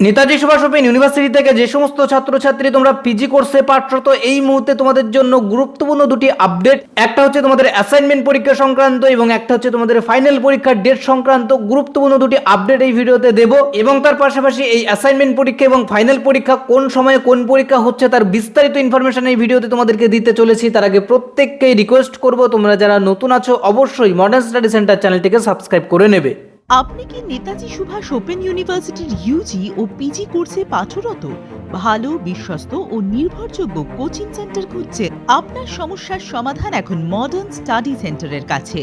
Netaji Subhash open university থেকে যে সমস্ত ছাত্রছাত্রী তোমরা পিজি কোর্সে পাঠরত, এই মুহূর্তে তোমাদের জন্য গুরুত্বপূর্ণ দুটি আপডেট একটা হচ্ছে তোমাদের অ্যাসাইনমেন্ট পরীক্ষা সংক্রান্ত এবং একটা হচ্ছে তোমাদের ফাইনাল পরীক্ষার ডেট সংক্রান্ত। গুরুত্বপূর্ণ দুটি আপডেট এই ভিডিওতে দেব এবং তার পাশাপাশি এই অ্যাসাইনমেন্ট পরীক্ষা এবং ফাইনাল পরীক্ষা কোন সময়ে কোন পরীক্ষা হচ্ছে তার বিস্তারিত ইনফরমেশন এই ভিডিওতে তোমাদেরকে দিতে চলেছি। তার আগে প্রত্যেককেই রিকোয়েস্ট করব, তোমরা যারা নতুন আছো, অবশ্যই মডার্ন স্টাডি সেন্টার চ্যানেলটিকে সাবস্ক্রাইব করে নেবে। আপনি কি নেতাজি সুভাষ ওপেন ইউনিভার্সিটির ইউজি ও পিজি কোর্সে পাঠরত? ভালো, বিশ্বস্ত ও নির্ভরযোগ্য কোচিং সেন্টার খুঁজছেন আপনার সমস্যার সমাধান এখন মডার্ন স্টাডি সেন্টারের কাছে।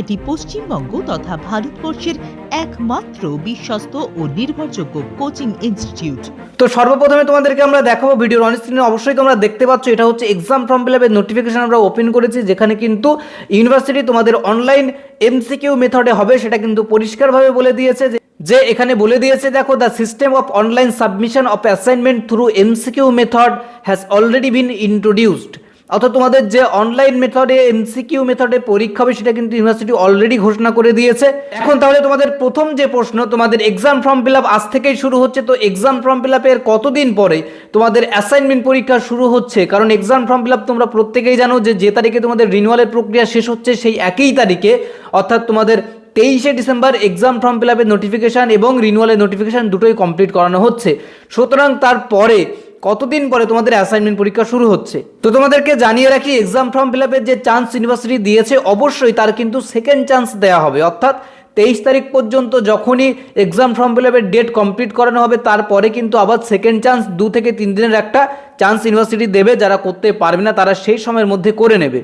এটি পশ্চিমবঙ্গ তথা ভারতবর্ষের একমাত্র বিশ্বস্ত ও নির্ভরযোগ্য কোচিং ইনস্টিটিউট। তো সর্বপ্রথমে তোমাদেরকে আমরা দেখাবো ভিডিওর অন স্ক্রিনে অবশ্যই তোমরা দেখতে পাচ্ছ, এটা হচ্ছে এক্সাম ফর্ম ফিল আপের নোটিফিকেশন আমরা ওপেন করেছি, যেখানে কিন্তু ইউনিভার্সিটি তোমাদের অনলাইন এমসিকিউ মেথডে হবে, সেটা কিন্তু পরিষ্কারভাবে বলে দিয়েছে যে যে এখানে বলে দিয়েছে, দেখো the system of online submission of assignment through MCQ method has already been introduced অর্থাৎ তোমাদের যে অনলাইন মেথডে এমসিকিউ মেথডে পরীক্ষা হবে, সেটা কিন্তু ইউনিভার্সিটি অলরেডি ঘোষণা করে দিয়েছে। এখন তাহলে তোমাদের প্রথম যে প্রশ্ন, তোমাদের এক্সাম ফর্ম ফিল আপ আজ থেকেই শুরু হচ্ছে। তো এক্সাম ফর্ম ফিল আপের কতদিন পরে তোমাদের অ্যাসাইনমেন্ট পরীক্ষা শুরু হচ্ছে? কারণ এক্সাম ফর্ম ফিল আপ তোমরা প্রত্যেকেই জানো যে যে তারিখে তোমাদের রিনুয়ালের প্রক্রিয়া শেষ হচ্ছে, সেই একই তারিখে। অর্থাৎ তোমাদের তেইশে ডিসেম্বর এক্সাম ফর্ম ফিল আপের নোটিফিকেশান এবং রিনুয়ালের নোটিফিকেশান দুটোই কমপ্লিট করানো হচ্ছে। সুতরাং তারপরে কতদিন পরে তোমাদের অ্যাসাইনমেন্ট পরীক্ষা শুরু হচ্ছে? তো তোমাদেরকে জানিয়ে রাখি এক্সাম ফর্ম ফিল যে চান্স ইউনিভার্সিটি দিয়েছে, অবশ্যই তার কিন্তু সেকেন্ড চান্স দেওয়া হবে। অর্থাৎ তেইশ তারিখ পর্যন্ত যখনই এক্সাম ফর্ম ফিল আপের ডেট কমপ্লিট করানো হবে, তারপরে কিন্তু আবার সেকেন্ড চান্স দু থেকে তিন দিনের একটা চান্স ইউনিভার্সিটি দেবে যারা করতে পারবে না, তারা সেই সময়ের মধ্যে করে নেবে।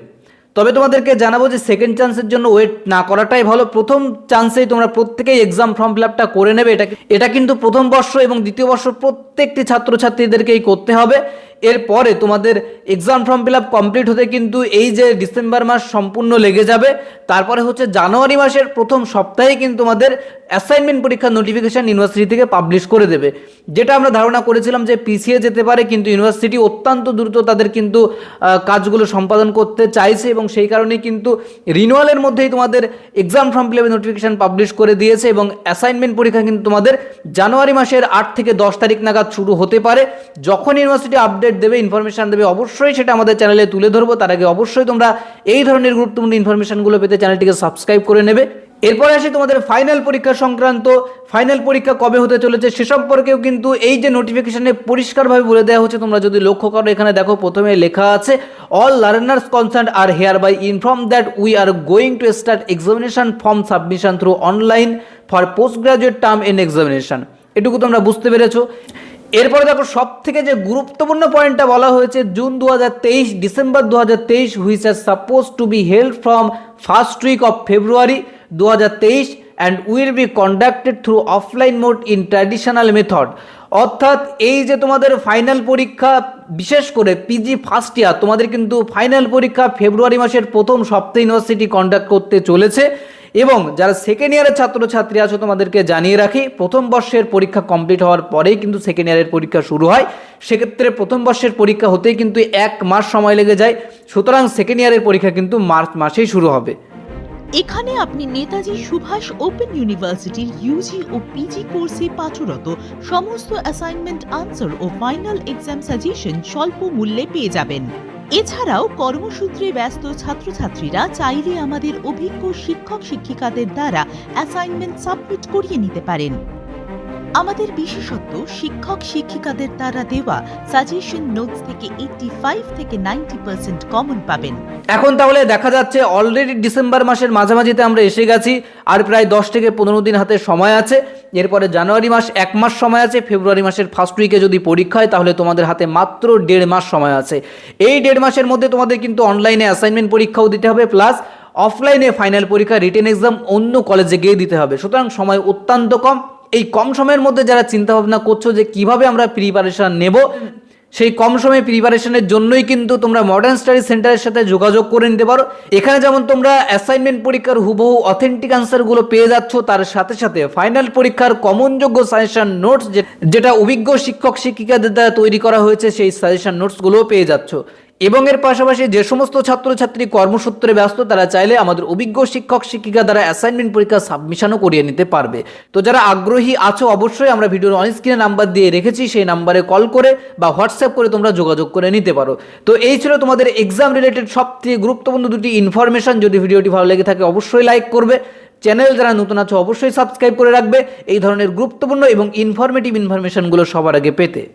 তবে তোমাদেরকে জানাব যে সেকেন্ড চান্সের জন্য ওয়েট না করাটাই ভালো। প্রথম চান্সেই তোমরা প্রত্যেকেই এক্সাম ফর্ম ফিল আপটা করে নেবে। এটা এটা কিন্তু প্রথম বর্ষ এবং দ্বিতীয় বর্ষ প্রত্যেকটি ছাত্রছাত্রীদেরকেই করতে হবে। এরপরে তোমাদের exam form fill up complete হতে কিন্তু এই যে ডিসেম্বর মাস সম্পূর্ণ লেগে যাবে, তারপরে হচ্ছে জানুয়ারি মাসের প্রথম সপ্তাহে কিন্তু তোমাদের অ্যাসাইনমেন্ট পরীক্ষার নোটিফিকেশন ইউনিভার্সিটি থেকে পাবলিশ করে দেবে। যেটা আমরা ধারণা করেছিলাম যে পিছিয়ে যেতে পারে, কিন্তু ইউনিভার্সিটি অত্যন্ত দ্রুত তাদের কিন্তু কাজগুলো সম্পাদন করতে চাইছে এবং সেই কারণেই কিন্তু রিনুয়ালের মধ্যেই তোমাদের এক্সাম ফর্ম ফিল আপের নোটিফিকেশন পাবলিশ করে দিয়েছে এবং অ্যাসাইনমেন্ট পরীক্ষা কিন্তু তোমাদের জানুয়ারি মাসের আট থেকে দশ তারিখ নাগাদ শুরু হতে পারে। যখন ইউনিভার্সিটি আপডেট দেবে ইনফরমেশন দেবে, অবশ্যই সেটা আমাদের চ্যানেলে তুলে ধরবো। তার আগে অবশ্যই তোমরা এই ধরনের গুরুত্বপূর্ণ ইনফরমেশনগুলো পেতে চ্যানেলটিকে সাবস্ক্রাইব করে নেবে। এরপরে আসি তোমাদের ফাইনাল পরীক্ষা সংক্রান্ত। ফাইনাল পরীক্ষা কবে হতে চলেছে সে সম্পর্কেও কিন্তু এই যে নোটিফিকেশনে পরিষ্কারভাবে বলে দেওয়া হচ্ছে, তোমরা যদি লক্ষ্য করো, এখানে দেখো প্রথমে লেখা আছে all learners concern are hereby inform that we are going to start examination form submission through online for post graduate term in examination এটুকু তোমরা বুঝতে পেরেছ। এরপরে দেখো সব থেকে যে গুরুত্বপূর্ণ পয়েন্টটা বলা হয়েছে, জুন দু হাজার তেইশ, ডিসেম্বর দু হাজার তেইশ which are suppose to be held from first week of February দু হাজার তেইশ and will be conducted through offline mode in traditional method অর্থাৎ এই যে তোমাদের ফাইনাল পরীক্ষা, বিশেষ করে পিজি ফার্স্ট ইয়ার তোমাদের কিন্তু ফাইনাল পরীক্ষা ফেব্রুয়ারি মাসের প্রথম সপ্তাহে ইউনিভার্সিটি কন্ডাক্ট করতে চলেছে। এবং যারা সেকেন্ড ইয়ারের ছাত্রছাত্রী আছো, তোমাদেরকে জানিয়ে রাখি, প্রথম বর্ষের পরীক্ষা কমপ্লিট হওয়ার পরেই কিন্তু সেকেন্ড ইয়ারের পরীক্ষা শুরু হয়। সেক্ষেত্রে প্রথম বর্ষের পরীক্ষা হতেই কিন্তু এক মাস সময় লেগে যায়। সুতরাং সেকেন্ড ইয়ারের পরীক্ষা কিন্তু মার্চ মাসেই শুরু হবে। এখানে আপনি নেতাজি সুভাষ ওপেন ইউনিভার্সিটির ইউজি ও পিজি কোর্সে পাঠরত সমস্ত অ্যাসাইনমেন্ট আনসার ও ফাইনাল এক্সাম সাজেশন স্বল্প মূল্যে পেয়ে যাবেন। এছাড়াও কর্মসূত্রে ব্যস্ত ছাত্রছাত্রীরা চাইলে আমাদের অভিজ্ঞ শিক্ষক শিক্ষিকাদের দ্বারা অ্যাসাইনমেন্ট সাবমিট করিয়ে নিতে পারেন। আমাদের বিশেষত্ব শিক্ষক, শিক্ষিকাদের দ্বারা দেওয়া সাজেশন নোটস থেকে এইটটি ফাইভ থেকে নাইনটি পার্সেন্ট কমন পাবেন। এখন তাহলে দেখা যাচ্ছে অলরেডি ডিসেম্বর মাসের মাঝামাঝিতে আমরা এসে গেছি, আর প্রায় দশ থেকে পনেরো দিন হাতে সময় আছে। এরপরে জানুয়ারি মাস এক মাস সময় আছে, ফেব্রুয়ারি মাসের ফার্স্ট উইকে যদি পরীক্ষা হয়, তাহলে তোমাদের হাতে মাত্র দেড় মাস সময় আছে। এই দেড় মাসের মধ্যে তোমাদের কিন্তু অনলাইনে অ্যাসাইনমেন্ট পরীক্ষাও দিতে হবে প্লাস অফলাইনে ফাইনাল পরীক্ষা রিটেন এক্সাম অন্য কলেজে গিয়ে দিতে হবে। সুতরাং সময় অত্যন্ত কম। এই কম সময়ের মধ্যে যারা চিন্তা ভাবনা করছ যে কীভাবে আমরা প্রিপারেশন নেব, সেই কম সময়ে প্রিপারেশনের জন্যই কিন্তু তোমরা মডার্ন স্টাডি সেন্টারের সাথে যোগাযোগ করে নিতে পারো। এখানে যেমন তোমরা অ্যাসাইনমেন্ট পরীক্ষার হুবহু অথেন্টিক আনসারগুলো পেয়ে যাচ্ছ, তার সাথে সাথে ফাইনাল পরীক্ষার কমনযোগ্য সাজেশন নোটস যেটা অভিজ্ঞ শিক্ষক শিক্ষিকাদের দ্বারা তৈরি করা হয়েছে, সেই সাজেশন নোটসগুলোও পেয়ে যাচ্ছ। এবং এর পাশাপাশি যে সমস্ত ছাত্রছাত্রী কর্মসূত্রে ব্যস্ত, তারা চাইলে আমাদের অভিজ্ঞ শিক্ষক, শিক্ষিকা দ্বারা অ্যাসাইনমেন্ট পরীক্ষা সাবমিশনও করিয়ে নিতে পারবে। তো যারা আগ্রহী আছো, অবশ্যই আমরা ভিডিওর অন স্ক্রিনে নাম্বার দিয়ে রেখেছি, সেই নাম্বারে কল করে বা হোয়াটসঅ্যাপ করে তোমরা যোগাযোগ করে নিতে পারো। তো এই ছিল তোমাদের এক্সাম রিলেটেড সবথেকে গুরুত্বপূর্ণ দুটি ইনফরমেশন যদি ভিডিওটি ভালো লেগে থাকে, অবশ্যই লাইক করবে। চ্যানেল যারা নতুন আছো, অবশ্যই সাবস্ক্রাইব করে রাখবে। এই ধরনের গুরুত্বপূর্ণ এবং ইনফরমেটিভ ইনফরমেশনগুলো সবার আগে পেতে।